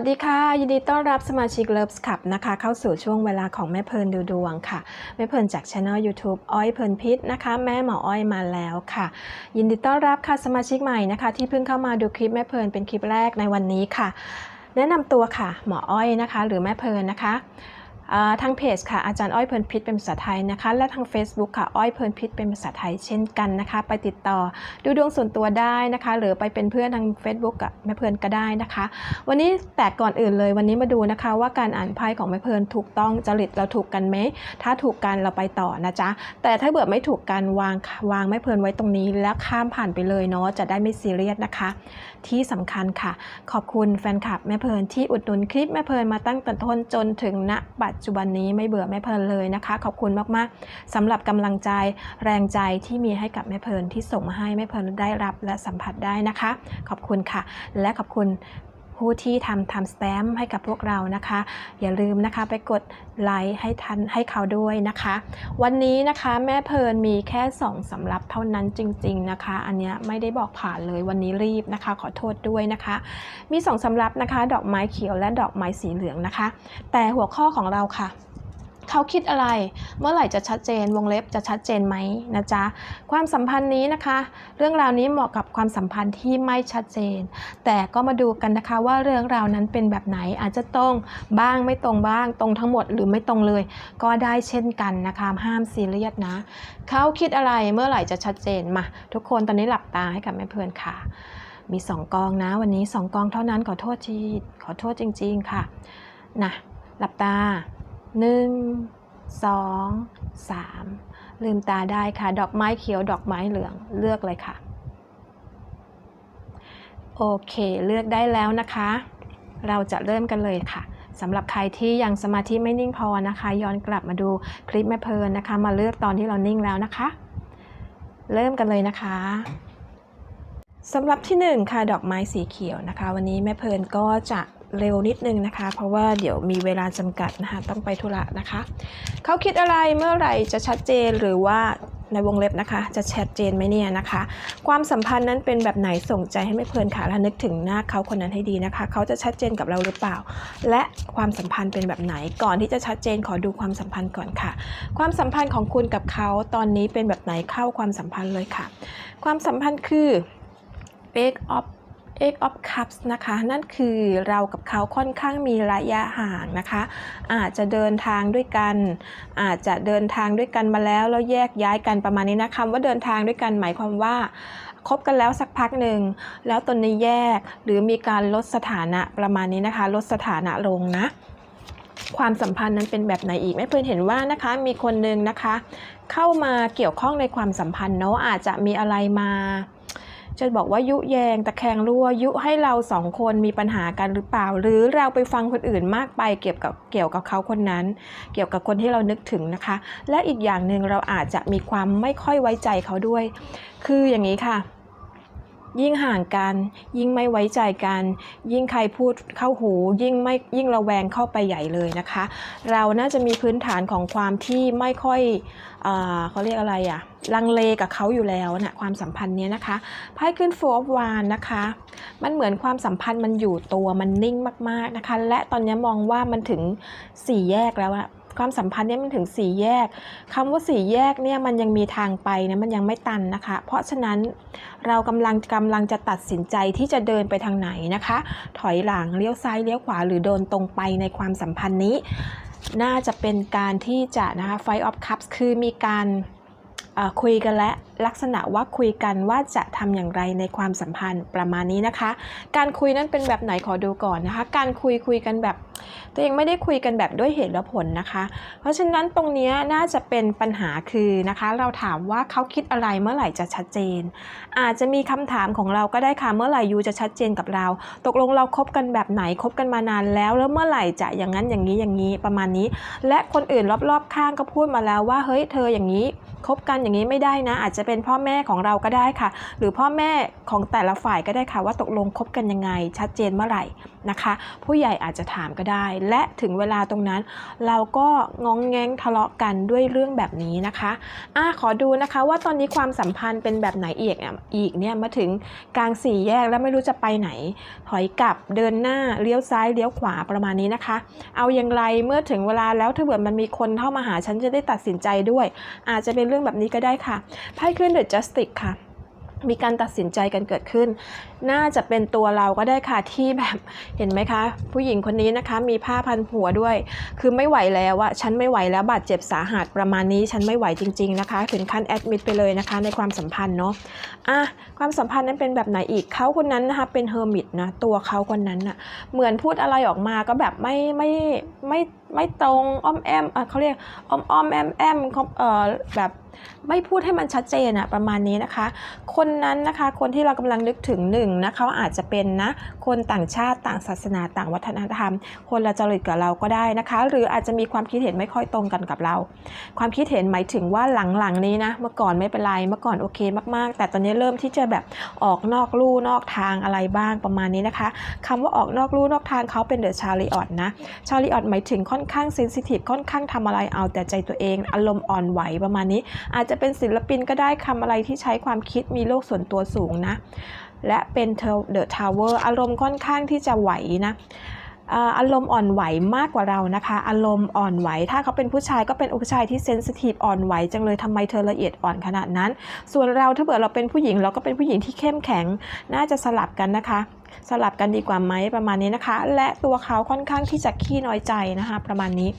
วัสดีค่ะ ยินดีต้อนรับสมาชิกเลิฟส์ขับนะคะ เข้าสู่ช่วงเวลาของแม่เพลินดูดวงค่ะ แม่เพลินจากช anel YouTube อ้อยเพลินพิษนะคะ แม่หมออ้อยมาแล้วค่ะ ยินดีต้อนรับค่ะสมาชิกใหม่นะคะ ที่เพิ่งเข้ามาดูคลิปแม่เพลินเป็นคลิปแรกในวันนี้ค่ะ แนะนำตัวค่ะ หมออ้อยนะคะ หรือแม่เพลินนะคะ ทางเพจค่ะอาจารย์อ้อยเพลินพิษเป็นภาษาไทยนะคะ และทาง Facebook ค่ะอ้อยเพลินพิษเป็นภาษาไทยเช่นกันนะคะ ไปติดต่อดูดวงส่วนตัวได้นะคะ หรือไปเป็นเพื่อนทาง Facebook กับแม่เพลินก็ได้นะคะ วันนี้แต่ก่อนอื่นเลยวันนี้มาดูนะคะว่าการอ่านไพ่ของแม่เพลินถูกต้องจริตเราถูกกันไหมถ้าถูกกันเราไปต่อนะจ๊ะแต่ถ้าเบื่อไม่ถูกกันวางวางแม่เพลินไว้ตรงนี้ แล้วข้ามผ่านไปเลยเนาะจะได้ไม่ซีเรียสนะคะ ที่สำคัญค่ะ ขอบคุณแฟนคลับแม่เพลินที่อุดหนุนคลิปแม่เพลินมาตั้งแต่ต้นจนถึงณปัจจจุบันนี้ไม่เบื่อแม่เพลินเลยนะคะ ขอบคุณมากๆสำหรับกำลังใจแรงใจที่มีให้กับแม่เพลินที่ส่งมาให้แม่เพลินได้รับและสัมผัสได้นะคะ ขอบคุณค่ะ และขอบคุณ ผู้ที่ทำทำสแตมป์ให้กับพวกเรานะคะ อย่าลืมนะคะไปกดไลค์ให้ทันให้เขาด้วยนะคะ วันนี้นะคะแม่เพลินมีแค่สองสำรับเท่านั้นจริง ๆนะคะ อันเนี้ยไม่ได้บอกผ่านเลยวันนี้รีบนะคะ ขอโทษด้วยนะคะ มีสองสำรับนะคะ ดอกไม้เขียวและดอกไม้สีเหลืองนะคะ แต่หัวข้อของเราค่ะ เขาคิดอะไร เมื่อไหร่จะชัดเจน วงเล็บจะชัดเจนไหมนะจ๊ะ ความสัมพันธ์นี้นะคะ เรื่องราวนี้เหมาะกับความสัมพันธ์ที่ไม่ชัดเจน แต่ก็มาดูกันนะคะว่าเรื่องราวนั้นเป็นแบบไหนอาจจะตรงบ้างไม่ตรงบ้าง ตรงทั้งหมดหรือไม่ตรงเลย ก็ได้เช่นกันนะคะห้ามซีเรียสนะเขาคิดอะไรเมื่อไหร่จะชัดเจนมาทุกคนตอนนี้หลับตาให้กับแม่เพื่อนค่ะ มีสองกองนะวันนี้สองกองเท่านั้นขอโทษทีขอโทษจริง ๆค่ะนะหลับตา หนึ่งสองสามลืมตาได้ค่ะ ดอกไม้เขียวดอกไม้เหลืองเลือกเลยค่ะ โอเค เลือกได้แล้วนะคะ เราจะเริ่มกันเลยค่ะสำหรับใครที่ยังสมาธิไม่นิ่งพอนะคะ ย้อนกลับมาดูคลิปแม่เพลินนะคะ มาเลือกตอนที่เรานิ่งแล้วนะคะ เริ่มกันเลยนะคะสำหรับที่หนึ่งค่ะดอกไม้สีเขียวนะคะ วันนี้แม่เพลินก็จะ เร็วนิดนึงนะคะ เพราะว่าเดี๋ยวมีเวลาจำกัดนะคะต้องไปธุระนะคะ เขาคิดอะไรเมื่อไหร่จะชัดเจนหรือว่าในวงเล็บนะคะ จะชัดเจนไหมเนี่ยนะคะ ความสัมพันธ์นั้นเป็นแบบไหนส่งใจให้ไม่เพลินค่ะและนึกถึงหน้าเขาคนนั้นให้ดีนะคะ เขาจะชัดเจนกับเราหรือเปล่า และความสัมพันธ์เป็นแบบไหนก่อนที่จะชัดเจนขอดูความสัมพันธ์ก่อนค่ะ ความสัมพันธ์ของคุณกับเขาตอนนี้เป็นแบบไหนเข้าความสัมพันธ์เลยค่ะ ความสัมพันธ์คือ Eight of Eight of Cups นะคะ นั่นคือเรากับเขาค่อนข้างมีระยะห่างนะคะ อาจจะเดินทางด้วยกัน อาจจะเดินทางด้วยกันมาแล้ว แล้วแยกย้ายกันประมาณนี้นะคำว่าเดินทางด้วยกันหมายความว่าคบกันแล้วสักพักหนึ่ง แล้วตนนี้แยกหรือมีการลดสถานะประมาณนี้นะคะ ลดสถานะลงนะ ความสัมพันธ์นั้นเป็นแบบไหนอีกแม่เพื่อนเห็นว่านะคะ มีคนหนึ่งนะคะ เข้ามาเกี่ยวข้องในความสัมพันธ์เนาะอาจจะมีอะไรมา จะบอกว่ายุแยงตะแคงรั่วยุให้เราสองคนมีปัญหากันหรือเปล่า หรือเราไปฟังคนอื่นมากไปเกี่ยวกับเกี่ยวกับเขาคนนั้น เกี่ยวกับคนที่เรานึกถึงนะคะ และอีกอย่างหนึ่งเราอาจจะมีความไม่ค่อยไว้ใจเขาด้วย คืออย่างนี้ค่ะ ยิ่งห่างกัน ยิ่งไม่ไว้ใจกัน ยิ่งใครพูดเข้าหู ยิ่งไม่ยิ่งระแวงเข้าไปใหญ่เลยนะคะ เราน่าจะมีพื้นฐานของความที่ไม่ค่อยเอเขาเรียกอะไรอะลังเลกับเขาอยู่แล้วนะความสัมพันธ์เนี้ยนะคะไพ่ขึ้นโฟร์วานนะคะ มันเหมือนความสัมพันธ์มันอยู่ตัวมันนิ่งมากๆนะคะ และตอนนี้มองว่ามันถึงสี่แยกแล้วอะ ความสัมพันธ์เนี้ยมันถึงสี่แยกคำว่าสี่แยกเนี่ยมันยังมีทางไปนะมันยังไม่ตันนะคะ เพราะฉะนั้นเรากำลังกำลังจะตัดสินใจที่จะเดินไปทางไหนนะคะ ถอยหลังเลี้ยวซ้ายเลี้ยวขวาหรือเดินตรงไปในความสัมพันธ์นี้ น่าจะเป็นการที่จะนะคะ Fight of Cups คือมีการคุยกันและลักษณะว่าคุยกันว่าจะทำอย่างไรในความสัมพันธ์ประมาณนี้นะคะ การคุยนั้นเป็นแบบไหนขอดูก่อนนะคะ การคุยคุยกันแบบ ตัวเองไม่ได้คุยกันแบบด้วยเหตุและผลนะคะ เพราะฉะนั้นตรงนี้น่าจะเป็นปัญหาคือนะคะ เราถามว่าเขาคิดอะไรเมื่อไหร่จะชัดเจน อาจจะมีคำถามของเราก็ได้ค่ะเมื่อไหร่ยูจะชัดเจนกับเรา ตกลงเราคบกันแบบไหนคบกันมานานแล้ว แล้วเมื่อไหร่จะอย่างนั้นอย่างนี้อย่างนี้ประมาณนี้ และคนอื่นรอบๆข้างก็พูดมาแล้วว่าเฮ้ยเธออย่างนี้คบกันอย่างนี้ไม่ได้นะ อาจจะเป็นพ่อแม่ของเราก็ได้ค่ะ หรือพ่อแม่ของแต่ละฝ่ายก็ได้ค่ะว่าตกลงคบกันยังไง ชัดเจนเมื่อไหร่ นะคะ ผู้ใหญ่อาจจะถามก็ได้ และถึงเวลาตรงนั้น เราก็งองแงงทะเลาะกันด้วยเรื่องแบบนี้นะคะอะขอดูนะคะว่าตอนนี้ความสัมพันธ์เป็นแบบไหนอีกอีกเนี่ยมาถึงกลางสี่แยกแล้วไม่รู้จะไปไหน ถอยกลับเดินหน้าเลี้ยวซ้ายเลี้ยวขวาประมาณนี้นะคะ เอาอย่างไรเมื่อถึงเวลาแล้วถ้าเกิดมันมีคนเข้ามาหาฉันจะได้ตัดสินใจด้วย อาจจะเป็นเรื่องแบบนี้ก็ได้ค่ะไพ่ขึ้นเดอะจัสติกค่ะ มีการตัดสินใจกันเกิดขึ้น น่าจะเป็นตัวเราก็ได้ค่ะที่แบบเห็นไหมคะ ผู้หญิงคนนี้นะคะ มีผ้าพันหัวด้วย คือไม่ไหวแล้วอะฉันไม่ไหวแล้วบาดเจ็บสาหัสประมาณนี้ ฉันไม่ไหวจริง ๆนะคะ ถึงขั้นแอดมิดไปเลยนะคะ ในความสัมพันธ์เนาะอะความสัมพันธ์นั้นเป็นแบบไหนอีกเขาคนนั้นนะคะเป็นเฮอร์มิตนะตัวเขาคนนั้นอะเหมือนพูดอะไรออกมาก็แบบไม่ไม่ไม่ไม่ตรงอ้อมแอมเอ่อเขาเรียกอ้อมอ้อมแอมแอมเขาเอ่อแบบไม่พูดให้มันชัดเจนอะประมาณนี้นะคะ คนนั้นนะคะ คนที่เรากำลังนึกถึงหนึ่งนะเขาอาจจะเป็นนะ คนต่างชาติต่างศาสนาต่างวัฒนธรรม คนละจริตกับเราก็ได้นะคะ หรืออาจจะมีความคิดเห็นไม่ค่อยตรงกันกับเรา ความคิดเห็นหมายถึงว่าหลังๆนี้นะเมื่อก่อนไม่เป็นไรเมื่อก่อนโอเคมากๆ แต่ตอนนี้เริ่มที่จะแบบออกนอกลู่นอกทางอะไรบ้างประมาณนี้นะคะคำว่าออกนอกลู่นอกทางเขาเป็นเดอะชาลีออตนะชาลีออตหมายถึงค่อนข้างเซนซิทีฟค่อนข้างทำอะไรเอาแต่ใจตัวเอง อารมณ์อ่อนไหวประมาณนี้อาจจะเป็นศิลปินก็ได้คำอะไรที่ใช้ความคิดมีโลกส่วนตัวสูงนะ และเป็นเดอะทาวเวอร์อารมณ์ค่อนข้างที่จะไหวนะ อารมณ์อ่อนไหวมากกว่าเรานะคะ อารมณ์อ่อนไหว ถ้าเขาเป็นผู้ชายก็เป็นผู้ชายที่เซนซิทีฟอ่อนไหวจังเลยทำไมเธอละเอียดอ่อนขนาดนั้น ส่วนเราถ้าเกิดเราเป็นผู้หญิงเราก็เป็นผู้หญิงที่เข้มแข็ง น่าจะสลับกันนะคะ สลับกันดีกว่าไหมประมาณนี้นะคะ และตัวเขาค่อนข้างที่จะขี้น้อยใจนะคะ ประมาณนี้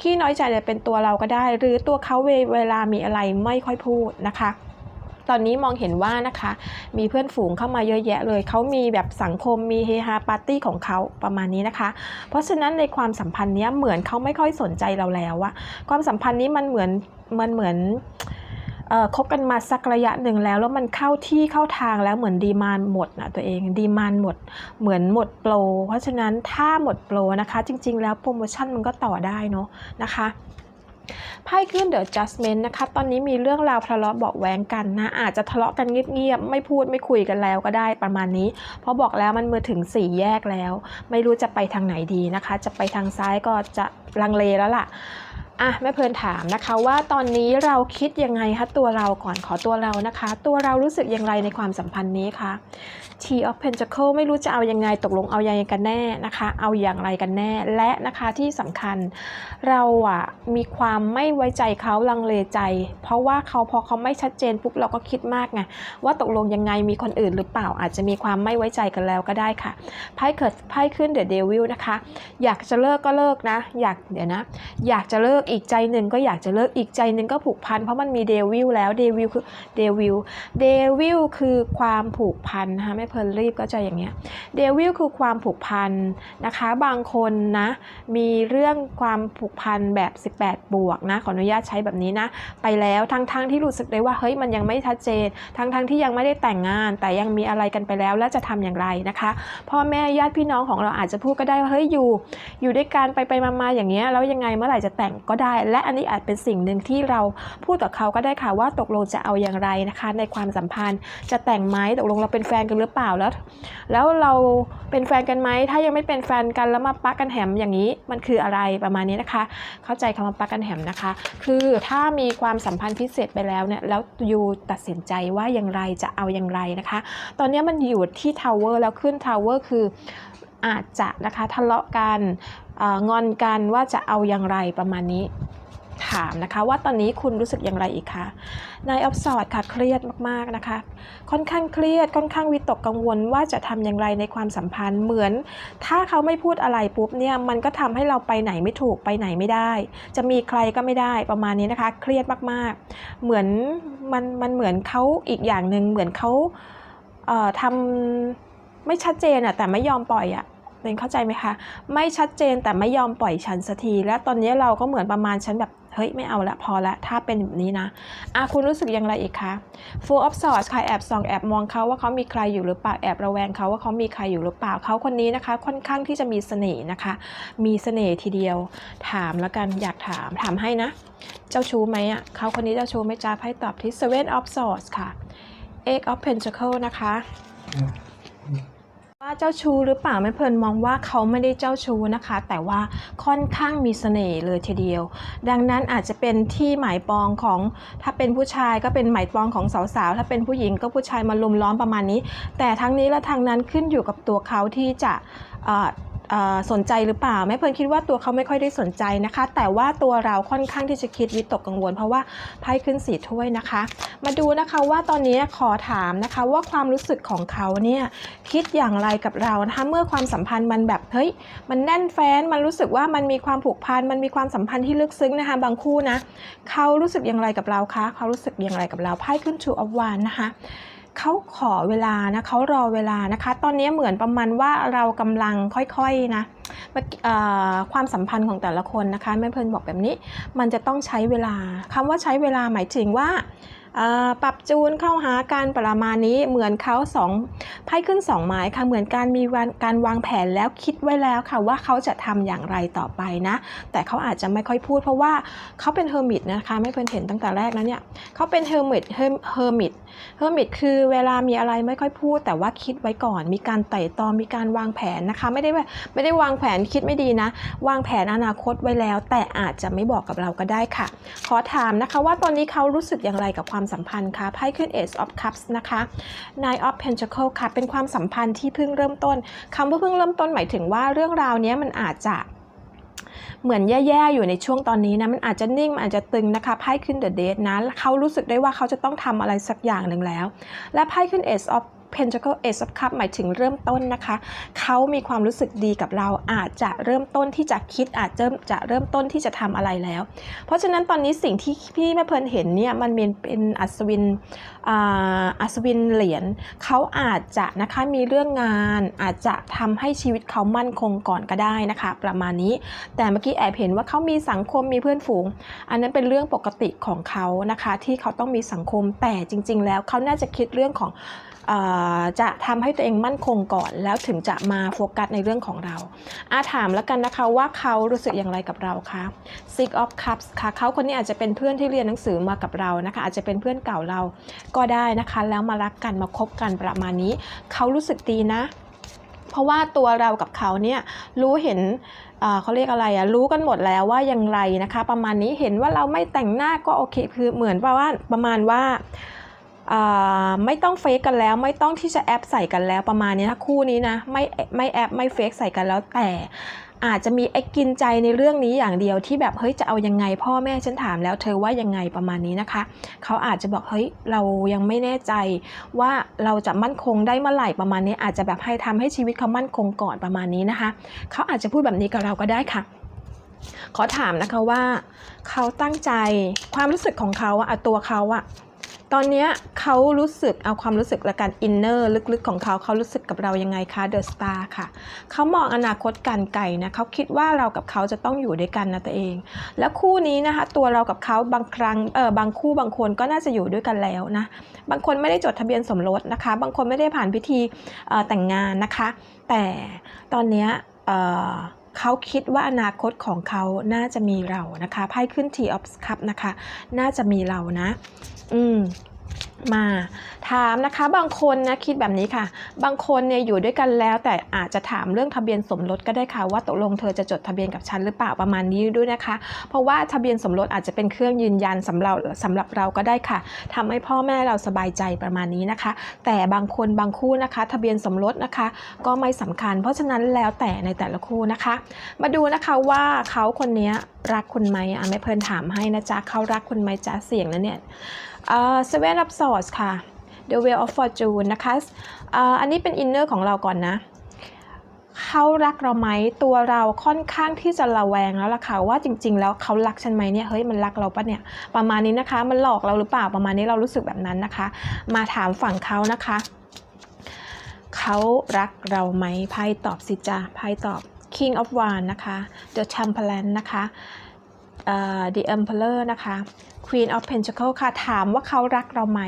ขี้น้อยใจจะเป็นตัวเราก็ได้ หรือตัวเขาเวเวลามีอะไรไม่ค่อยพูดนะคะ ตอนนี้มองเห็นว่านะคะ มีเพื่อนฝูงเข้ามาเยอะแยะเลย เขามีแบบสังคมมีเฮฮาปาร์ตี้ของเขาประมาณนี้นะคะ เพราะฉะนั้นในความสัมพันธ์เนี้ยเหมือนเขาไม่ค่อยสนใจเราแล้วอะความสัมพันธ์นี้มันเหมือนมันเหมือนคบกันมาสักระยะหนึ่งแล้ว แล้วมันเข้าที่เข้าทางแล้วเหมือนดีมานหมดนะตัวเองดีมานหมด เหมือนหมดโปร เพราะฉะนั้นถ้าหมดโปรนะคะ จริง ๆ แล้วโปรโมชั่นมันก็ต่อได้เนาะนะคะ ไพ่ขึ้นเดอะจัสเมนนะคะ ตอนนี้มีเรื่องราวทะเลาะเบาะแวงกันนะ อาจจะทะเลาะกันเงียบๆ ไม่พูดไม่คุยกันแล้วก็ได้ประมาณนี้ เพราะบอกแล้วมันมือถึงสี่แยกแล้ว ไม่รู้จะไปทางไหนดีนะคะ จะไปทางซ้ายก็จะลังเลแล้วล่ะ อะแม่เพลินถามนะคะว่าตอนนี้เราคิดยังไงคะตัวเราก่อนขอตัวเรานะคะ ตัวเรารู้สึกอย่างไรในความสัมพันธ์นี้คะ T of Pentacle ไม่รู้จะเอายังไงตกลงเอายังไงกันแน่นะคะ เอาอย่างไรกันแน่และนะคะที่สำคัญ เราอะมีความไม่ไว้ใจเขาลังเลใจ เพราะว่าเขาพอเขาไม่ชัดเจนปุ๊บเราก็คิดมากไงว่าตกลงยังไงมีคนอื่นหรือเปล่าอาจจะมีความไม่ไว้ใจกันแล้วก็ได้ค่ะไพ่เกิดไพ่ขึ้นเดอะเดวิลนะคะ อยากจะเลิกก็เลิกนะ อยากเดี๋ยวนะ อยากจะเลิกอีกใจหนึ่งก็อยากจะเลิกอีกใจหนึ่งก็ผูกพันเพราะมันมีเดวิลแล้วเดวิลคือเดวิลเดวิลคือความผูกพันนะคะไม่เพลินรีบก็จะอย่างเงี้ยเดวิลคือความผูกพันนะคะ บางคนนะมีเรื่องความผูกพันแบบ 18 บวกนะขออนุญาตใช้แบบนี้นะ ไปแล้วทั้งๆทที่รู้สึกได้ว่าเฮ้ยมันยังไม่ชัดเจน ทั้งๆทที่ยังไม่ได้แต่งงาน แต่ยังมีอะไรกันไปแล้วแล้วจะทำอย่างไรนะคะ พ่อแม่ญาติพี่น้องของเราอาจจะพูดก็ได้ว่าเฮ้ยอยู่ อยู่ด้วยกันไปไปมาๆอย่างเงี้ยแล้วยังไงเมื่อไหร่จะแต่งก็ได้ และอันนี้อาจเป็นสิ่งหนึ่งที่เราพูดกับเขาก็ได้ค่ะว่าตกลงจะเอาอย่างไรนะคะ ในความสัมพันธ์จะแต่งไหมตกลงเราเป็นแฟนกันหรือเปล่าแล้ว แล้วเราเป็นแฟนกันไหมถ้ายังไม่เป็นแฟนกันแล้วมาปักกันแหมอย่างนี้มันคืออะไรประมาณนี้นะคะ เข้าใจคำว่าปักกันแหมนะคะ คือถ้ามีความสัมพันธ์พิเศษไปแล้วเนี่ยแล้วยูตัดสินใจว่าอย่างไรจะเอาอย่างไรนะคะ ตอนนี้มันอยู่ที่ทาวเวอร์แล้วขึ้นทาวเวอร์คืออาจจะนะคะทะเลาะกัน งอนกันว่าจะเอาอย่างไรประมาณนี้ ถามนะคะ ว่าตอนนี้คุณรู้สึกอย่างไรอีกคะนายออฟสอดค่ะเครียดมากๆนะคะ ค่อนข้างเครียดค่อนข้างวิตกกังวลว่าจะทำอย่างไรในความสัมพันธ์เหมือน ถ้าเขาไม่พูดอะไรปุ๊บเนี่ยมันก็ทำให้เราไปไหนไม่ถูกไปไหนไม่ได้ จะมีใครก็ไม่ได้ประมาณนี้นะคะ เครียดมากๆ เหมือนมันมันเหมือนเขาอีกอย่างหนึ่งเหมือนเขาเอ่อทำไม่ชัดเจนอะแต่ไม่ยอมปล่อยอะ เป็นเข้าใจไหมคะ ไม่ชัดเจนแต่ไม่ยอมปล่อยฉันสักที และตอนนี้เราก็เหมือนประมาณฉันแบบเฮ้ย ไม่เอาละพอละถ้าเป็นแบบนี้นะอะคุณรู้สึกอย่างไรอีกคะ Full of Swords ค่ะแอบส่องแอบมองเขาว่าเขามีใครอยู่หรือเปล่าแอบระแวงเขาว่าเขามีใครอยู่หรือเปล่าเขาคนนี้นะคะ ค่อนข้างที่จะมีเสน่ห์นะคะ มีเสน่ห์ทีเดียว ถามแล้วกันอยากถามถามให้นะ เจ้าชู้ไหมอะเขาคนนี้เจ้าชู้ไหมจ้าไพ่ตอบที่ Seven of Swords ค่ะ Eight of Pentacles นะคะ ว่าเจ้าชู้หรือเปล่าแม่เพลินมองว่าเขาไม่ได้เจ้าชู้นะคะ แต่ว่าค่อนข้างมีเสน่ห์เลยทีเดียว ดังนั้นอาจจะเป็นที่หมายปองของถ้าเป็นผู้ชายก็เป็นหมายปองของสาวๆถ้าเป็นผู้หญิงก็ผู้ชายมาลุมล้อมประมาณนี้ แต่ทั้งนี้และทางนั้นขึ้นอยู่กับตัวเขาที่จะอ่อเอ่อ สนใจหรือเปล่าแม่เพลินคิดว่าตัวเขาไม่ค่อยได้สนใจนะคะ แต่ว่าตัวเราค่อนข้างที่จะคิดวิตกกังวล เพราะว่าไพ่ขึ้นสีถ้วยนะคะ มาดูนะคะว่าตอนนี้ขอถามนะคะว่าความรู้สึกของเขาเนี่ยคิดอย่างไรกับเรานะคะเมื่อความสัมพันธ์มันแบบเฮ้ยมันแน่นแฟ้นมันรู้สึกว่ามันมีความผูกพันมันมีความสัมพันธ์ที่ลึกซึ้งนะคะ บางคู่นะเขารู้สึกอย่างไรกับเราคะเขารู้สึกอย่างไรกับเราไพ่ขึ้น Two of Wands นะคะ เขาขอเวลานะเขารอเวลานะคะ ตอนนี้เหมือนประมาณว่าเรากำลังค่อยๆนะความสัมพันธ์ของแต่ละคนนะคะแม่เพลินบอกแบบนี้ มันจะต้องใช้เวลาคำว่าใช้เวลาหมายถึงว่าปรับจูนเข้าหาการประมาณนี้เหมือนเขาสองไพ่ขึ้นสองไม้ค่ะเหมือนการมีการวางแผนแล้วคิดไว้แล้วค่ะว่าเขาจะทำอย่างไรต่อไปนะ แต่เขาอาจจะไม่ค่อยพูดเพราะว่าเขาเป็นเฮอร์มิตนะคะไม่เพิ่นเห็นตั้งแต่แรกนะเนี่ยเขาเป็นเฮอร์มิตเฮอร์มิต เฮอร์มิตคือเวลามีอะไรไม่ค่อยพูด แต่ว่าคิดไว้ก่อน มีการไต่ตองมีการวางแผนนะคะ ไม่ได้ไม่ได้วางแผนคิดไม่ดีนะ วางแผนอนาคตไว้แล้ว แต่อาจจะไม่บอกกับเราก็ได้ค่ะ ขอถามนะคะว่าตอนนี้เขารู้สึกอย่างไรกับความสัมพันธ์คะไพ่ขึ้น Ace of Cups นะคะ Nine of Pentacles ค่ะเป็นความสัมพันธ์ที่เพิ่งเริ่มต้นคำว่าเพิ่งเริ่มต้นหมายถึงว่าเรื่องราวนี้มันอาจจะ เหมือนแย่ๆอยู่ในช่วงตอนนี้นะมันอาจจะนิ่งมันอาจจะตึงนะคะไพ่ขึ้นเดอะเดทนะเขารู้สึกได้ว่าเขาจะต้องทำอะไรสักอย่างหนึ่งแล้ว และไพ่ขึ้น Ace of Pentacle Ace of Cup หมายถึงเริ่มต้นนะคะ เขามีความรู้สึกดีกับเราอาจจะเริ่มต้นที่จะคิดอาจจะจะเริ่มต้นที่จะทำอะไรแล้ว เพราะฉะนั้นตอนนี้สิ่งที่พี่แม่เพลินเห็นเนี่ยมันเป็นเป็นอัศวินอัศวินเหรียญเขาอาจจะนะคะมีเรื่องงานอาจจะทำให้ชีวิตเขามั่นคงก่อนก็ได้นะคะ ประมาณนี้ แต่เมื่อกี้แอบเห็นว่าเขามีสังคมมีเพื่อนฝูง อันนั้นเป็นเรื่องปกติของเขานะคะ ที่เขาต้องมีสังคมแต่จริง ๆ แล้วเขาน่าจะคิดเรื่องของ จะทำให้ตัวเองมั่นคงก่อน แล้วถึงจะมาโฟกัสในเรื่องของเราอาถามแล้วกันนะคะว่าเขารู้สึกอย่างไรกับเราคะ Six of Cups ค่ะเขาคนนี้อาจจะเป็นเพื่อนที่เรียนหนังสือมากับเรานะคะ อาจจะเป็นเพื่อนเก่าเราก็ได้นะคะ แล้วมารักกันมาคบกันประมาณนี้ เขารู้สึกดีนะ เพราะว่าตัวเรากับเขาเนี่ยรู้เห็นเขาเรียกอะไรอะรู้กันหมดแล้วว่าอย่างไรนะคะ ประมาณนี้เห็นว่าเราไม่แต่งหน้าก็โอเคคือเหมือนว่าประมาณว่า ไม่ต้องเฟกกันแล้ว ไม่ต้องที่จะแอปใส่กันแล้วประมาณนี้นะคู่นี้นะไม่ไม่แอปไม่เฟกใส่กันแล้วแต่อาจจะมีไอ้กินใจในเรื่องนี้อย่างเดียวที่แบบเฮ้ยจะเอายังไง พ่อแม่ฉันถามแล้วเธอว่ายังไงประมาณนี้นะคะ เขาอาจจะบอกเฮ้ยเรายังไม่แน่ใจว่าเราจะมั่นคงได้เมื่อไหร่ประมาณนี้ อาจจะแบบให้ทำให้ชีวิตเขามั่นคงก่อนประมาณนี้นะคะ เขาอาจจะพูดแบบนี้กับเราก็ได้ค่ะ ขอถามนะคะว่า เขาตั้งใจความรู้สึกของเขาอะตัวเขาอะ ตอนนี้เขารู้สึกเอาความรู้สึกและการอินเนอร์ลึกๆของเขาเขารู้สึกกับเรายังไงคะเดอะสตาร์ค่ะเขามองอนาคตการไกลนะเขาคิดว่าเรากับเขาจะต้องอยู่ด้วยกันนะตัวเอง แล้วคู่นี้นะคะตัวเรากับเขาบางครั้งเออบางคู่บางคนก็น่าจะอยู่ด้วยกันแล้วนะบางคนไม่ได้จดทะเบียนสมรสนะคะ บางคนไม่ได้ผ่านพิธีแต่งงานนะคะ แต่ตอนนี้เอ่อเขาคิดว่าอนาคตของเขาน่าจะมีเรานะคะไพ่ขึ้น T of Cup นะคะ น่าจะมีเรานะ อื มาถามนะคะบางคนนะคิดแบบนี้ค่ะ บางคนเนี่ยอยู่ด้วยกันแล้ว แต่อาจจะถามเรื่องทะเบียนสมรสก็ได้ค่ะ ว่าตกลงเธอจะจดทะเบียนกับฉันหรือเปล่าประมาณนี้ด้วยนะคะ เพราะว่าทะเบียนสมรสอาจจะเป็นเครื่องยืนยันสำหรับสำหรับเราก็ได้ค่ะทำให้พ่อแม่เราสบายใจประมาณนี้นะคะ แต่บางคนบางคู่นะคะ ทะเบียนสมรสนะคะ ก็ไม่สำคัญ เพราะฉะนั้นแล้วแต่ในแต่ละคู่นะคะ มาดูนะคะว่าเขาคนนี้รักคุณไหมอะไม่เพลินถามให้นะจ๊ะเขารักคุณไหมจ๊ะเสียงนะเนี่ยเอ่อ Seven of Swords ค่ะ The Wheel of Fortune นะคะอันนี้เป็นอินเนอร์ของเราก่อนนะเขารักเราไหมตัวเราค่อนข้างที่จะระแวงแล้วล่ะค่ะว่าจริง ๆ แล้วเขารักฉันไหมเนี่ยเฮ้ยมันรักเราปะเนี่ยประมาณนี้นะคะ มันหลอกเราหรือเปล่าประมาณนี้เรารู้สึกแบบนั้นนะคะ มาถามฝั่งเขานะคะเขารักเราไหมไพ่ตอบสิจ้าไพ่ตอบ King of Wands นะคะ The Temperance นะคะเอ่อ The Emperor นะคะ Queen of Pentacle ค่ะ ถามว่าเขารักเราไหม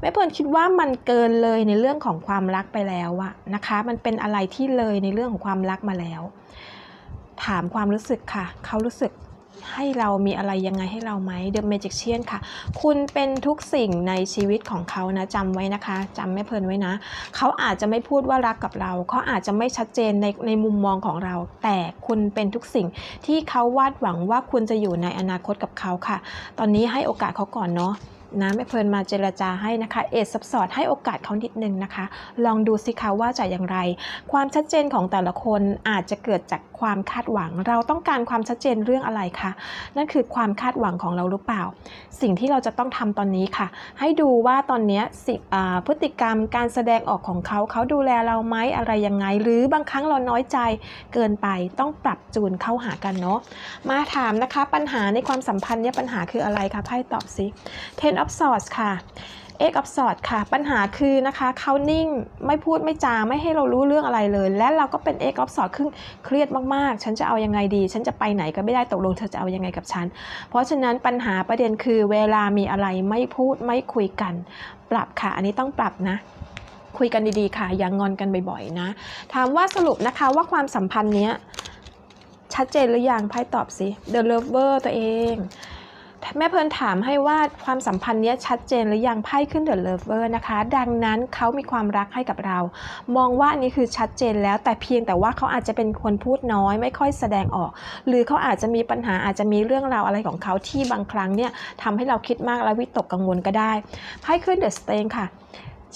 แม่เพิร์นคิดว่ามันเกินเลยในเรื่องของความรักไปแล้วอะนะคะ มันเป็นอะไรที่เลยในเรื่องของความรักมาแล้ว ถามความรู้สึกค่ะ เขารู้สึก ให้เรามีอะไรยังไงให้เราไหม The Magician ค่ะ คุณเป็นทุกสิ่งในชีวิตของเขานะจำไว้นะคะจำไม่เพลินไว้นะ เขาอาจจะไม่พูดว่ารักกับเรา เขาอาจจะไม่ชัดเจนในในมุมมองของเรา แต่คุณเป็นทุกสิ่งที่เขาวาดหวังว่าคุณจะอยู่ในอนาคตกับเขาค่ะ ตอนนี้ให้โอกาสเขาก่อนเนาะนะไม่เพลินมาเจรจาให้นะคะ เอดซับสอดให้โอกาสเขานิดนึงนะคะ ลองดูสิคะว่าจะอย่างไร ความชัดเจนของแต่ละคนอาจจะเกิดจาก ความคาดหวัง เราต้องการความชัดเจนเรื่องอะไรคะนั่นคือความคาดหวังของเราหรือเปล่า สิ่งที่เราจะต้องทำตอนนี้ค่ะ ให้ดูว่าตอนนี้สิพฤติกรรมการแสดงออกของเขา เขาดูแลเราไหมอะไรยังไง หรือบางครั้งเราน้อยใจเกินไปต้องปรับจูนเข้าหากันเนาะมาถามนะคะปัญหาในความสัมพันธ์เนี่ยปัญหาคืออะไรคะไพ่ตอบสิ Ten of Swords ค่ะ Eight of Swords ค่ะ ปัญหาคือนะคะเขานิ่งไม่พูดไม่จาไม่ให้เรารู้เรื่องอะไรเลย และเราก็เป็น Eight of Swords ครึ่งเครียดมากๆ ฉันจะเอายังไงดี ฉันจะไปไหนก็ไม่ได้ตกลงเธอจะเอายังไงกับฉัน เพราะฉะนั้นปัญหาประเด็นคือเวลามีอะไรไม่พูดไม่คุยกัน ปรับค่ะ อันนี้ต้องปรับนะคุยกันดีๆค่ะ อย่างงอนกันบ่อยๆนะ ถามว่าสรุปนะคะว่าความสัมพันธ์เนี้ยชัดเจนหรือยังไพ่ตอบสิ The Lover ตัวเอง แม่เพลินถามให้ว่าความสัมพันธ์เนี้ยชัดเจนหรือยังไพ่ขึ้นเดอะเลิฟเวอร์นะคะ ดังนั้นเขามีความรักให้กับเรา มองว่าอันนี้คือชัดเจนแล้วแต่เพียงแต่ว่าเขาอาจจะเป็นคนพูดน้อย ไม่ค่อยแสดงออก หรือเขาอาจจะมีปัญหาอาจจะมีเรื่องราวอะไรของเขาที่บางครั้งเนี่ยทำให้เราคิดมากและวิตกกังวลก็ได้ไพ่ขึ้นเดอะสเตงค่ะ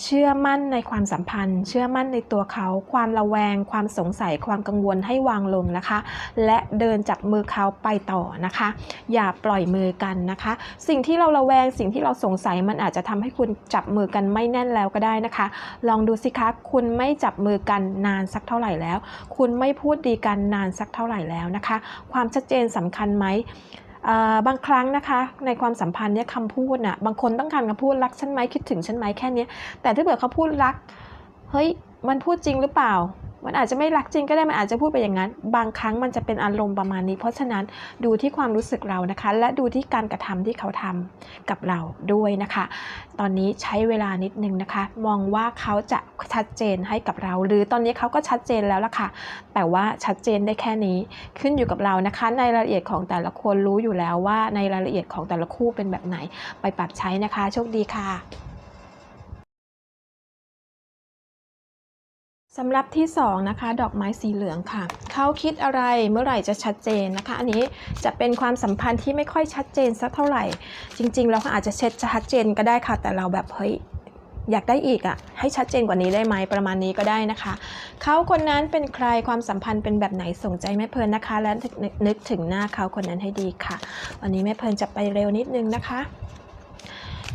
เชื่อมั่นในความสัมพันธ์ เชื่อมั่นในตัวเขา ความระแวง ความสงสัย ความกังวลให้วางลงนะคะ และเดินจับมือเขาไปต่อนะคะ อย่าปล่อยมือกันนะคะ สิ่งที่เราระแวง สิ่งที่เราสงสัยมันอาจจะทำให้คุณจับมือกันไม่แน่นแล้วก็ได้นะคะ ลองดูสิคะ คุณไม่จับมือกันนานสักเท่าไหร่แล้ว คุณไม่พูดดีกันนานสักเท่าไหร่แล้วนะคะ ความชัดเจนสำคัญไหม บางครั้งนะคะในความสัมพันธ์เนี่ยคำพูดน่ะบางคนต้องการคำพูดรักฉันไหมคิดถึงฉันไหมแค่เนี้ยแต่ถ้าเกิดเขาพูดรักเฮ้ยมันพูดจริงหรือเปล่า มันอาจจะไม่รักจริงก็ได้มันอาจจะพูดไปอย่างนั้น บางครั้งมันจะเป็นอารมณ์ประมาณนี้ เพราะฉะนั้นดูที่ความรู้สึกเรานะคะ และดูที่การกระทำที่เขาทำกับเราด้วยนะคะ ตอนนี้ใช้เวลานิดนึงนะคะ มองว่าเขาจะชัดเจนให้กับเรา หรือตอนนี้เขาก็ชัดเจนแล้วล่ะค่ะ แต่ว่าชัดเจนได้แค่นี้ขึ้นอยู่กับเรานะคะ ในรายละเอียดของแต่ละคนรู้อยู่แล้วว่าในรายละเอียดของแต่ละคู่เป็นแบบไหน ไปปรับใช้นะคะ โชคดีค่ะ สำหรับที่2นะคะดอกไม้สีเหลืองค่ะเขาคิดอะไรเมื่อไหร่จะชัดเจนนะคะ อันนี้จะเป็นความสัมพันธ์ที่ไม่ค่อยชัดเจนสักเท่าไหร่ จริง ๆ เราก็อาจจะเช็ดชัดเจนก็ได้ค่ะ แต่เราแบบเฮ้ยอยากได้อีกอะ่ะให้ชัดเจนกว่านี้ได้ไหมประมาณนี้ก็ได้นะคะเขาคนนั้นเป็นใครความสัมพันธ์เป็นแบบไหนส่งใจแม่เพลินนะคะ และนึกนึกถึงหน้าเขาคนนั้นให้ดีค่ะ วันนี้แม่เพลินจะไปเร็วนิดนึงนะคะ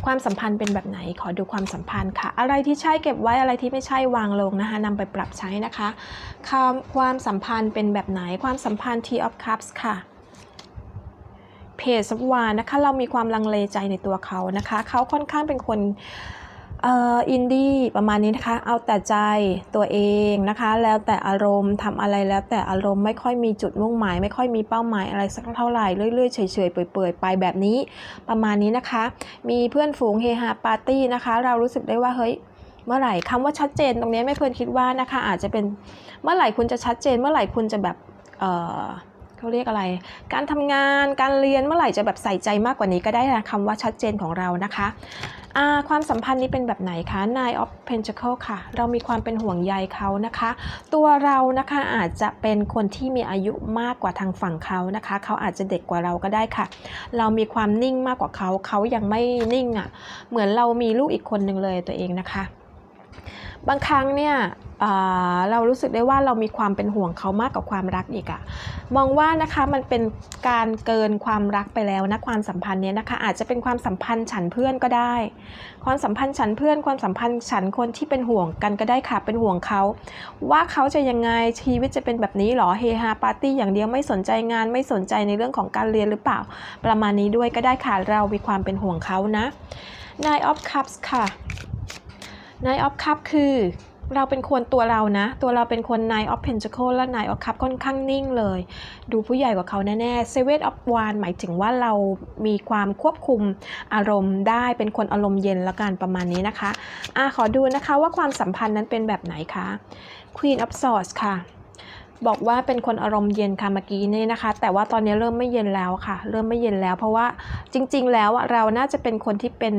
ความสัมพันธ์เป็นแบบไหนขอดูความสัมพันธ์ค่ะ อะไรที่ใช่เก็บไว้อะไรที่ไม่ใช่วางลงนะคะนำไปปรับใช้นะคะความความสัมพันธ์เป็นแบบไหนความสัมพันธ์ T of Cups ค่ะเพจสวานะคะเรามีความลังเลใจในตัวเขานะคะ เขาค่อนข้างเป็นคน เอ่ออินดี้ประมาณนี้นะคะ เอาแต่ใจตัวเองนะคะ แล้วแต่อารมณ์ทำอะไรแล้วแต่อารมณ์ไม่ค่อยมีจุดมุ่งหมาย ไม่ค่อยมีเป้าหมายอะไรสักเท่าไหร่เรื่อยๆเฉยๆเปื่อยๆไปแบบนี้ประมาณนี้นะคะ มีเพื่อนฝูงเฮฮาปาร์ตี้นะคะ เรารู้สึกได้ว่าเฮ้ยเมื่อไหร่คำว่าชัดเจนตรงนี้ไม่เพื่อนคิดว่านะคะ อาจจะเป็นเมื่อไหร่คุณจะชัดเจน เมื่อไหร่คุณจะแบบเออเขาเรียกอะไร การทำงาน การเรียนเมื่อไหร่จะแบบใส่ใจมากกว่านี้ก็ได้นะคำว่าชัดเจนของเรานะคะ ความสัมพันธ์นี้เป็นแบบไหนคะ Nine of Pentacle ค่ะ เรามีความเป็นห่วงใยเขานะคะ ตัวเรานะคะอาจจะเป็นคนที่มีอายุมากกว่าทางฝั่งเขานะคะ เขาอาจจะเด็กกว่าเราก็ได้ค่ะ เรามีความนิ่งมากกว่าเขา เขายังไม่นิ่งอะ่ะ เหมือนเรามีลูกอีกคนหนึ่งเลยตัวเองนะคะ บางครั้งเนี่ยเรารู้สึกได้ว่าเรามีความเป็นห่วงเขามากกว่าความรักอีกอะมองว่านะคะมันเป็นการเกินความรักไปแล้วนะความสัมพันธ์เนี้ยนะคะอาจจะเป็นความสัมพันธ์ฉันเพื่อนก็ได้ ความสัมพันธ์ฉันเพื่อน ความสัมพันธ์ฉันคนที่เป็นห่วงกันก็ได้ค่ะเป็นห่วงเขาว่าเขาจะยังไงชีวิตจะเป็นแบบนี้หรอเฮฮาปาร์ตี้อย่างเดียวไม่สนใจงานไม่สนใจในเรื่องของการเรียนหรือเปล่า ประมาณนี้ด้วยก็ได้ค่ะเรามีความเป็นห่วงเขานะ Nine of Cups ค่ะ Nine of Cup คือเราเป็นคนตัวเรานะ ตัวเราเป็นคน Nine of Pentacle และ Nine of Cup ค่อนข้างนิ่งเลย ดูผู้ใหญ่กว่าเขาแน่ๆ Seven of Wands หมายถึงว่าเรามีความควบคุมอารมณ์ได้เป็นคนอารมณ์เย็นละกันประมาณนี้นะคะอะขอดูนะคะว่าความสัมพันธ์นั้นเป็นแบบไหนคะ Queen of Swords ค่ะ บอกว่าเป็นคนอารมณ์เย็นค่ะเมื่อกี้นี่นะคะ แต่ว่าตอนนี้เริ่มไม่เย็นแล้วค่ะ เริ่มไม่เย็นแล้ว เพราะว่าจริง ๆ แล้วเราน่าจะเป็นคนที่เป็น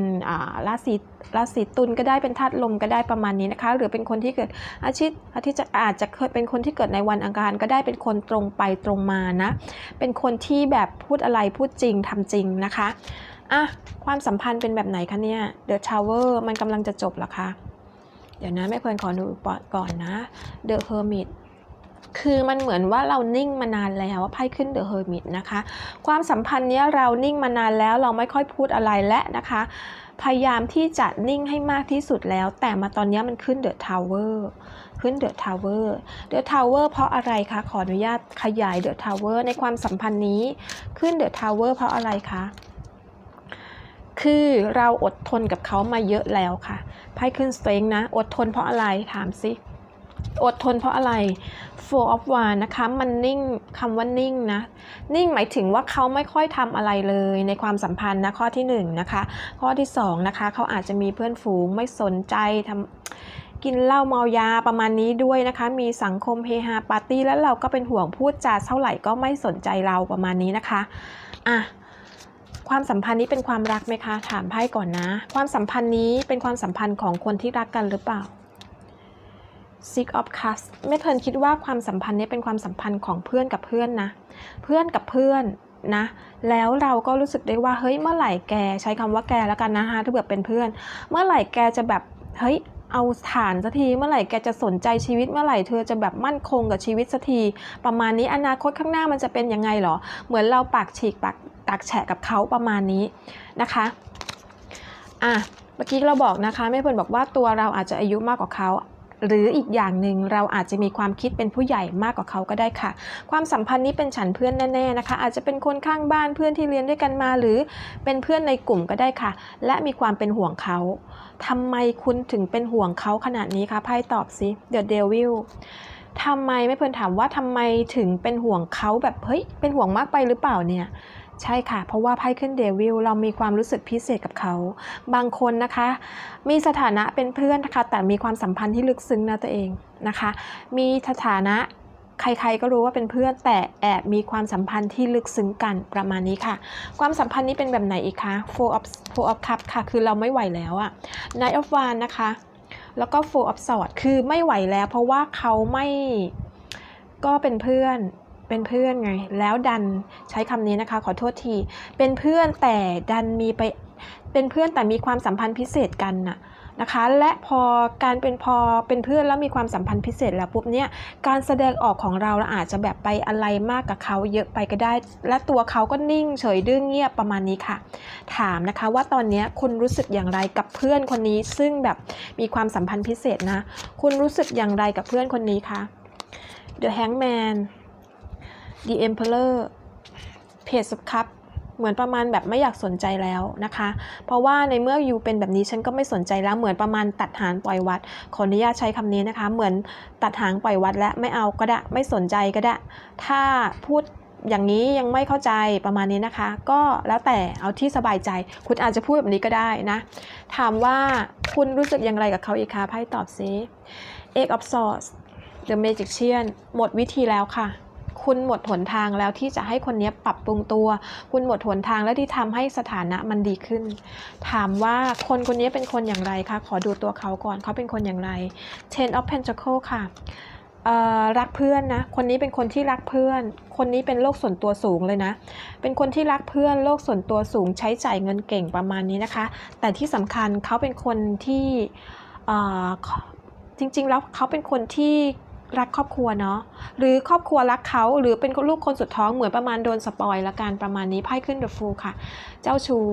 ราศีราศีตุลก็ได้เป็นธาตุลมก็ได้ประมาณนี้นะคะ หรือเป็นคนที่เกิดอาชีพอาทิตย์จะอาจจะเคยเป็นคนที่เกิดในวันอังคารก็ได้เป็นคนตรงไปตรงมานะ เป็นคนที่แบบพูดอะไรพูดจริงทำจริงนะคะอะความสัมพันธ์เป็นแบบไหนคะเนี่ย The Tower มันกำลังจะจบหรอคะ เดี๋ยวนะแม่เพลินขอดูก่อนนะ The Hermit คือมันเหมือนว่าเรานิ่งมานานแล้วไพ่ขึ้น The Hermit นะคะ ความสัมพันธ์เนี้ยเรานิ่งมานานแล้วเราไม่ค่อยพูดอะไรและนะคะ พยายามที่จะนิ่งให้มากที่สุดแล้ว แต่มาตอนเนี้ยมันขึ้น The Tower ขึ้น The Tower The Tower เวอร์เพราะอะไรคะขออนุญาตขยาย The Tower ในความสัมพันธ์นี้ขึ้น The Tower เพราะอะไรคะคือเราอดทนกับเขามาเยอะแล้วค่ะไพ่ขึ้น strength นะ อดทนเพราะอะไรถามสิ อดทนเพราะอะไร four of wands นะคะ มันนิ่งคำว่านิ่งนะ นิ่งหมายถึงว่าเขาไม่ค่อยทำอะไรเลยในความสัมพันธ์นะ ข้อที่1นงนะคะ ข้อที่2นะคะ เขาอาจจะมีเพื่อนฝูงไม่สนใจทำกินเหล้าเมายาประมาณนี้ด้วยนะคะ มีสังคมเฮฮาปาร์ตี้แล้วเราก็เป็นห่วงพูดจาเท่าไหร่ก็ไม่สนใจเราประมาณนี้นะคะอะความสัมพันธ์นี้เป็นความรักไหมคะ ถามไพ่ก่อนนะ ความสัมพันธ์นี้เป็นความสัมพันธ์ของคนที่รักกันหรือเปล่า Six of Cups ไม่เพลินคิดว่าความสัมพันธ์นี้เป็นความสัมพันธ์ของเพื่อนกับเพื่อนนะ เพื่อนกับเพื่อนนะ แล้วเราก็รู้สึกได้ว่าเฮ้ยเมื่อไหร่แกใช้คำว่าแกแล้วกันนะคะถ้าเกิดเป็นเพื่อน เมื่อไหร่แกจะแบบเฮ้ยเอาฐานสักทีเมื่อไหร่แกจะสนใจชีวิตเมื่อไหร่เธอจะแบบมั่นคงกับชีวิตสักทีประมาณนี้อนาคตข้างหน้ามันจะเป็นยังไงหรอ เหมือนเราปากฉีกปากปากแฉะกับเขาประมาณนี้นะคะอะเมื่อกี้เราบอกนะคะแม่เพื่อนบอกว่าตัวเราอาจจะอายุมากกว่าเขา หรืออีกอย่างหนึ่งเราอาจจะมีความคิดเป็นผู้ใหญ่มากกว่าเขาก็ได้ค่ะ ความสัมพันธ์นี้เป็นฉันเพื่อนแน่ๆนะคะ อาจจะเป็นคนข้างบ้านเพื่อนที่เรียนด้วยกันมา หรือเป็นเพื่อนในกลุ่มก็ได้ค่ะ และมีความเป็นห่วงเขาทำไมคุณถึงเป็นห่วงเขาขนาดนี้คะไพ่ตอบสิ The Devil ทำไมไม่เพื่อนถามว่าทำไมถึงเป็นห่วงเขาแบบเฮ้ยเป็นห่วงมากไปหรือเปล่าเนี่ย ใช่ค่ะ เพราะว่าไพ่ขึ้นเดวิลเรามีความรู้สึกพิเศษกับเขา บางคนนะคะ มีสถานะเป็นเพื่อนนะคะ แต่มีความสัมพันธ์ที่ลึกซึ้งนะตัวเองนะคะ มีสถานะใครๆ ก็รู้ว่าเป็นเพื่อนแต่แอบมีความสัมพันธ์ที่ลึกซึ้งกันประมาณนี้ค่ะ ความสัมพันธ์นี้เป็นแบบไหนอีกคะ four of four of cup ค่ะ คือเราไม่ไหวแล้วอะ Knight of Wands นะคะ แล้วก็ four of swords คือไม่ไหวแล้ว เพราะว่าเขาไม่ก็เป็นเพื่อน เป็นเพื่อนไง แล้วดันใช้คำนี้นะคะ ขอโทษที เป็นเพื่อนแต่ดันมีไป เป็นเพื่อนแต่มีความสัมพันธ์พิเศษกันน่ะนะคะ และพอการเป็นพอเป็นเพื่อนแล้วมีความสัมพันธ์พิเศษแล้วปุ๊บเนี่ย การแสดงออกของเราเราอาจจะแบบไปอะไรมากกับเขาเยอะไปก็ได้ และตัวเขาก็นิ่งเฉยดื้อเงียบประมาณนี้ค่ะ ถามนะคะว่าตอนนี้คุณรู้สึกอย่างไรกับเพื่อนคนนี้ ซึ่งแบบมีความสัมพันธ์พิเศษนะ คุณรู้สึกอย่างไรกับเพื่อนคนนี้คะ The Hangman The Emperor Page of Cup เหมือนประมาณแบบไม่อยากสนใจแล้วนะคะ เพราะว่าในเมื่ออยู่เป็นแบบนี้ฉันก็ไม่สนใจแล้วเหมือนประมาณตัดหางปล่อยวัด ขออนุญาตใช้คำนี้นะคะ เหมือนตัดหางปล่อยวัดและไม่เอาก็ได้ไม่สนใจก็ได้ ถ้าพูดอย่างนี้ยังไม่เข้าใจประมาณนี้นะคะ ก็แล้วแต่เอาที่สบายใจ คุณอาจจะพูดแบบนี้ก็ได้นะ ถามว่าคุณรู้สึกอย่างไรกับเขาอีกคะไพ่ตอบซิ Eight of Swords The Magician หมดวิธีแล้วค่ะ คุณหมดหนทางแล้วที่จะให้คนนี้ปรับปรุงตัว คุณหมดหนทางแล้วที่ทำให้สถานะมันดีขึ้น ถามว่าคนคนนี้เป็นคนอย่างไรคะ ขอดูตัวเขาก่อนเขาเป็นคนอย่างไร Ten of Pentacle ค่ะรักเพื่อนนะ คนนี้เป็นคนที่รักเพื่อน คนนี้เป็นโลกส่วนตัวสูงเลยนะ เป็นคนที่รักเพื่อน โลกส่วนตัวสูง ใช้จ่ายเงินเก่งประมาณนี้นะคะ แต่ที่สำคัญเขาเป็นคนที่จริงๆแล้วเขาเป็นคนที่ รักครอบครัวเนาะหรือครอบครัวรักเขาหรือเป็นลูกคนสุดท้องเหมือนประมาณโดนสปอยละกันประมาณนี้ไพ่ขึ้นเดอะฟูค่ะ เจ้าชู้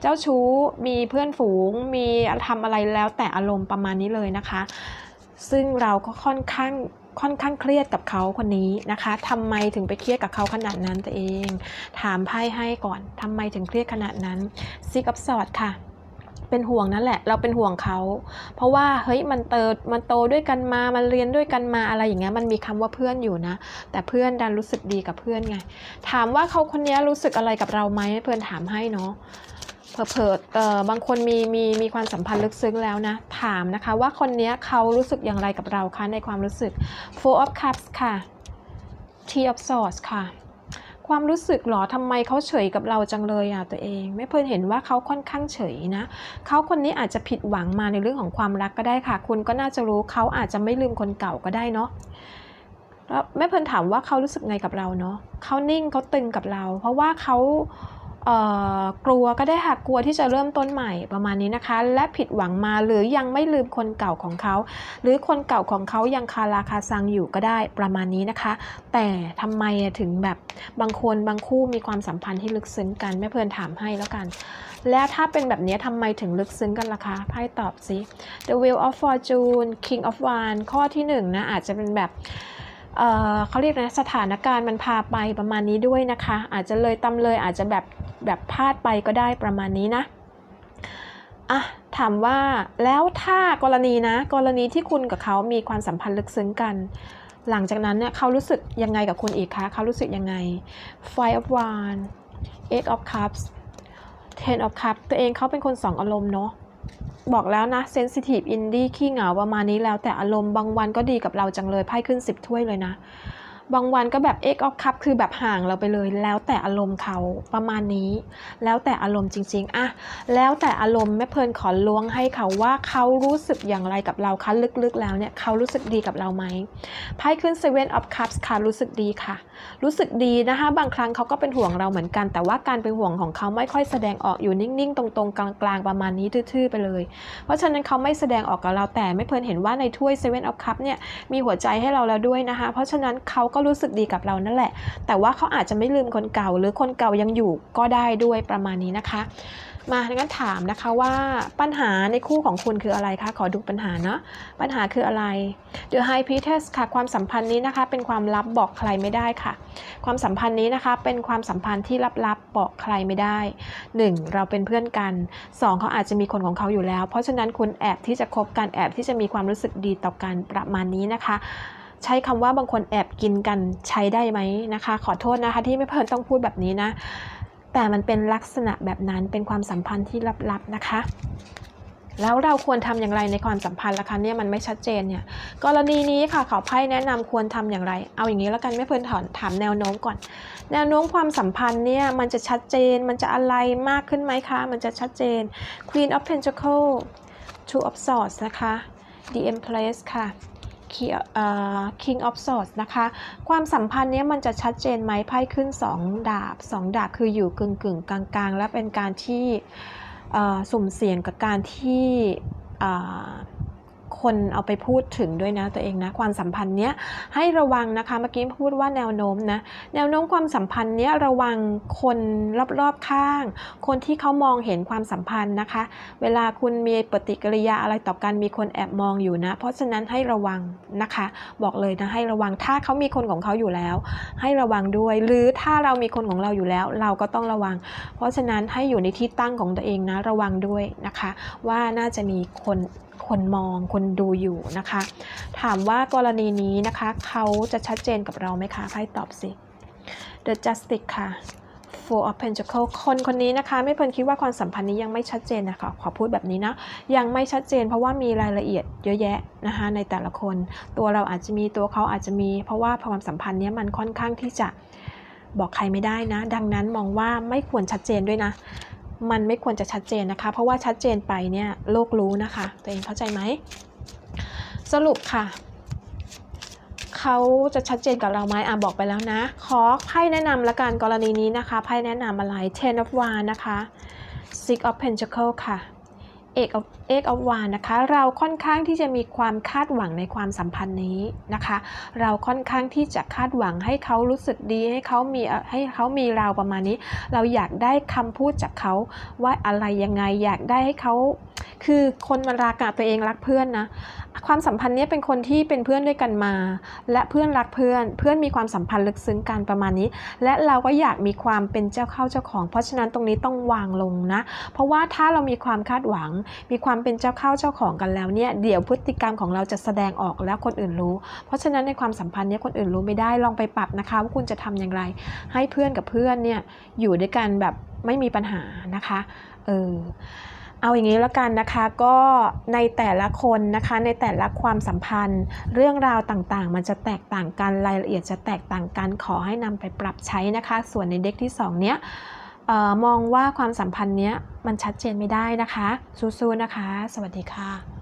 เจ้าชู้มีเพื่อนฝูงมีทำอะไรแล้วแต่อารมณ์ประมาณนี้เลยนะคะ ซึ่งเราก็ค่อนข้างค่อนข้างเครียดกับเขาคนนี้นะคะทำไมถึงไปเครียดกับเขาขนาดนั้นตัวเอง ถามไพ่ให้ก่อนทำไมถึงเครียดขนาดนั้นซิกับสอดค่ะ เป็นห่วงนั่นแหละ เราเป็นห่วงเขา เพราะว่าเฮ้ยมันเติบมันโตด้วยกันมา มันเรียนด้วยกันมาอะไรอย่างเงี้ยมันมีคำว่าเพื่อนอยู่นะ แต่เพื่อนดันรู้สึกดีกับเพื่อนไง ถามว่าเขาคนนี้รู้สึกอะไรกับเราไหมเพื่อนถามให้เนาะเผลอๆเออบางคนมีมีมีความสัมพันธ์ลึกซึ้งแล้วนะ ถามนะคะว่าคนนี้เขารู้สึกอย่างไรกับเราคะในความรู้สึก Four of Cups ค่ะ t e of Swords ค่ะ ความรู้สึกหรอทำไมเขาเฉยกับเราจังเลยอะตัวเอง ไม่เพิ่นเห็นว่าเขาค่อนข้างเฉยนะเขาคนนี้อาจจะผิดหวังมาในเรื่องของความรักก็ได้ค่ะ คุณก็น่าจะรู้เขาอาจจะไม่ลืมคนเก่าก็ได้เนาะแล้วแม่เพิ่นถามว่าเขารู้สึกไงกับเราเนาะเขานิ่งเขาตึงกับเรา เพราะว่าเขา กลัวก็ได้ค่ะกลัวที่จะเริ่มต้นใหม่ประมาณนี้นะคะ และผิดหวังมาหรือยังไม่ลืมคนเก่าของเขา หรือคนเก่าของเขายังคาราคาซังอยู่ก็ได้ประมาณนี้นะคะ แต่ทำไมถึงแบบบางคนบางคู่มีความสัมพันธ์ที่ลึกซึ้งกันแม่เพลินถามให้แล้วกัน แล้วถ้าเป็นแบบนี้ทำไมถึงลึกซึ้งกันล่ะคะไพ่ตอบสิ The Wheel of Fortune King of Wands ข้อที่หนึ่งนะอาจจะเป็นแบบ เเขาเรียกนะสถานการณ์มันพาไปประมาณนี้ด้วยนะคะ อาจจะเลยตำเลยอาจจะแบบแบบพลาดไปก็ได้ประมาณนี้นะอะถามว่าแล้วถ้ากรณีนะ กรณีที่คุณกับเขามีความสัมพันธ์ลึกซึ้งกัน หลังจากนั้นเนี่ยเขารู้สึกยังไงกับคุณอีกคะเขารู้สึกยังไง Five of Wands Eight of Cups Ten of Cups ตัวเองเขาเป็นคนสองอารมณ์เนาะ บอกแล้วนะ Sensitive Indie ขี้เหงาประมาณนี้แล้วแต่อารมณ์บางวันก็ดีกับเราจังเลยไพ่ขึ้น 10 ถ้วยเลยนะ บางวันก็แบบ X of Cup คือแบบห่างเราไปเลย แล้วแต่อารมณ์เขาประมาณนี้ แล้วแต่อารมณ์จริงๆอะแล้วแต่อารมณ์แม่เพลินขอล้วงให้เขาว่าเขารู้สึกอย่างไรกับเราคะลึกๆแล้วเนี่ยเขารู้สึกดีกับเราไหมไพ่ขึ้น Seven of Cups ค่ะรู้สึกดีค่ะ รู้สึกดีนะคะ บางครั้งเขาก็เป็นห่วงเราเหมือนกัน แต่ว่าการเป็นห่วงของเขาไม่ค่อยแสดงออกอยู่นิ่งๆ ตรงๆ กลางๆ ประมาณนี้ทื่อๆไปเลย เพราะฉะนั้นเขาไม่แสดงออกกับเราแต่ไม่เพลินเห็นว่าในถ้วย Seven of Cup เนี่ยมีหัวใจให้เราแล้วด้วยนะคะ เพราะฉะนั้นเขาก็็รู้สึกดีกับเรานั่นแหละ แต่ว่าเขาอาจจะไม่ลืมคนเก่า หรือคนเก่ายังอยู่ก็ได้ด้วยประมาณนี้นะคะ มาดังนั้นถามนะคะว่าปัญหาในคู่ของคุณคืออะไรคะขอดูปัญหาเนาะปัญหาคืออะไร The High Priestess ค่ะความสัมพันธ์นี้นะคะ เป็นความลับบอกใครไม่ได้ค่ะ ความสัมพันธ์นี้นะคะ เป็นความสัมพันธ์ที่ลับๆบอกใครไม่ได้ 1. เราเป็นเพื่อนกัน 2. เขาอาจจะมีคนของเขาอยู่แล้ว เพราะฉะนั้นคุณแอบที่จะคบกันแอบที่จะมีความรู้สึกดีต่อกันประมาณนี้นะคะ ใช้คำว่าบางคนแอบกินกันใช้ได้ไหมนะคะ ขอโทษนะคะที่ไม่เพลินต้องพูดแบบนี้นะ แต่มันเป็นลักษณะแบบนั้นเป็นความสัมพันธ์ที่ลับๆนะคะ แล้วเราควรทำอย่างไรในความสัมพันธ์ล่ะคะเนี่ยมันไม่ชัดเจนเนี่ยกรณีนี้ค่ะเขาไพ่แนะนำควรทำอย่างไร เอาอย่างนี้แล้วกันไม่เพลินถอนถามแนวโน้มก่อน แนวโน้มความสัมพันธ์เนี่ยมันจะชัดเจนมันจะอะไรมากขึ้นไหมคะมันจะชัดเจน Queen of Pentacles Two of Swords นะคะ The Empress ค่ะ King เอ่อ King of Swords นะคะ ความสัมพันธ์นี้มันจะชัดเจนไหมไพ่ขึ้น 2 ดาบ 2 ดาบคืออยู่กึ่งกึ่งกลางๆ และเป็นการที่สุ่มเสี่ยงกับการที่ คนเอาไปพูดถึงด้วยนะตัวเองนะความสัมพันธ์เนี้ยให้ระวังนะคะเมื่อกี้พูดว่าแนวโน้มนะแนวโน้มความสัมพันธ์เนี้ยระวังคนรอบๆข้าง คนที่เขามองเห็นความสัมพันธ์นะคะ เวลาคุณมีปฏิกิริยาอะไรต่อกันมีคนแอบมองอยู่นะ เพราะฉะนั้นให้ระวังนะคะ บอกเลยนะให้ระวังถ้าเขามีคนของเขาอยู่แล้ว ให้ระวังด้วย หรือถ้าเรามีคนของเราอยู่แล้ว เราก็ต้องระวัง เพราะฉะนั้นให้อยู่ในที่ตั้งของตัวเองนะระวังด้วยนะคะ ว่าน่าจะมีคน คนมองคนดูอยู่นะคะ ถามว่ากรณีนี้นะคะเขาจะชัดเจนกับเราไหมคะให้ตอบสิ The Justice ค่ะ Four of Pentacles คนคนนี้นะคะไม่เพิ่นคิดว่าความสัมพันธ์นี้ยังไม่ชัดเจนนะคะขอพูดแบบนี้นะ ยังไม่ชัดเจนเพราะว่ามีรายละเอียดเยอะแยะนะคะในแต่ละคน ตัวเราอาจจะมีตัวเขาอาจจะมี เพราะว่าความสัมพันธ์นี้มันค่อนข้างที่จะบอกใครไม่ได้นะ ดังนั้นมองว่าไม่ควรชัดเจนด้วยนะ มันไม่ควรจะชัดเจนนะคะ เพราะว่าชัดเจนไปเนี่ยโลกรู้นะคะ ตัวเองเข้าใจไหม สรุปค่ะ เขาจะชัดเจนกับเราไหมอะบอกไปแล้วนะ ขอไพ่แนะนำละกันกรณีนี้นะคะไพ่แนะนำอะไร Ten of Wands นะคะ Six of Pentacles ค่ะ Eight of Eight of w a n นะคะ เราค่อนข้างที่จะมีความคาดหวังในความสัมพันธ์นี้นะคะ เราค่อนข้างที่จะคาดหวังให้เขารู้สึกดีให้เขามีให้เขามีเราประมาณนี้ เราอยากได้คำพูดจากเขาว่าอะไรยังไงอยากได้ให้เขาคือคนมันรักอะตัวเองรักเพื่อนนะความสัมพันธ์นี้เป็นคนที่เป็นเพื่อนด้วยกันมา และเพื่อนรักเพื่อน เพื่อนมีความสัมพันธ์ลึกซึ้งกันประมาณนี้ และเราก็อยากมีความเป็นเจ้าเข้าเจ้าของ เพราะฉะนั้นตรงนี้ต้องวางลงนะ เพราะว่าถ้าเรามีความคาดหวังมีความเป็นเจ้าเข้าเจ้าของกันแล้วเนี่ยเดี๋ยวพฤติกรรมของเราจะแสดงออกแล้วคนอื่นรู้ เพราะฉะนั้นในความสัมพันธ์เนี้ยคนอื่นรู้ไม่ได้ลองไปปรับนะคะ ว่าคุณจะทำอย่างไร ให้เพื่อนกับเพื่อนเนี่ยอยู่ด้วยกันแบบไม่มีปัญหานะคะเออเอาอย่างนี้แล้วกันนะคะก็ในแต่ละคนนะคะในแต่ละความสัมพันธ์ เรื่องราวต่างๆ มันจะแตกต่างกันรายละเอียดจะแตกต่างกันขอให้นำไปปรับใช้นะคะ ส่วนในเด็กที่ 2 เนี้ย ออมองว่าความสัมพันธ์เนี้ยมันชัดเจนไม่ได้นะคะสู้ๆนะคะ สวัสดีค่ะ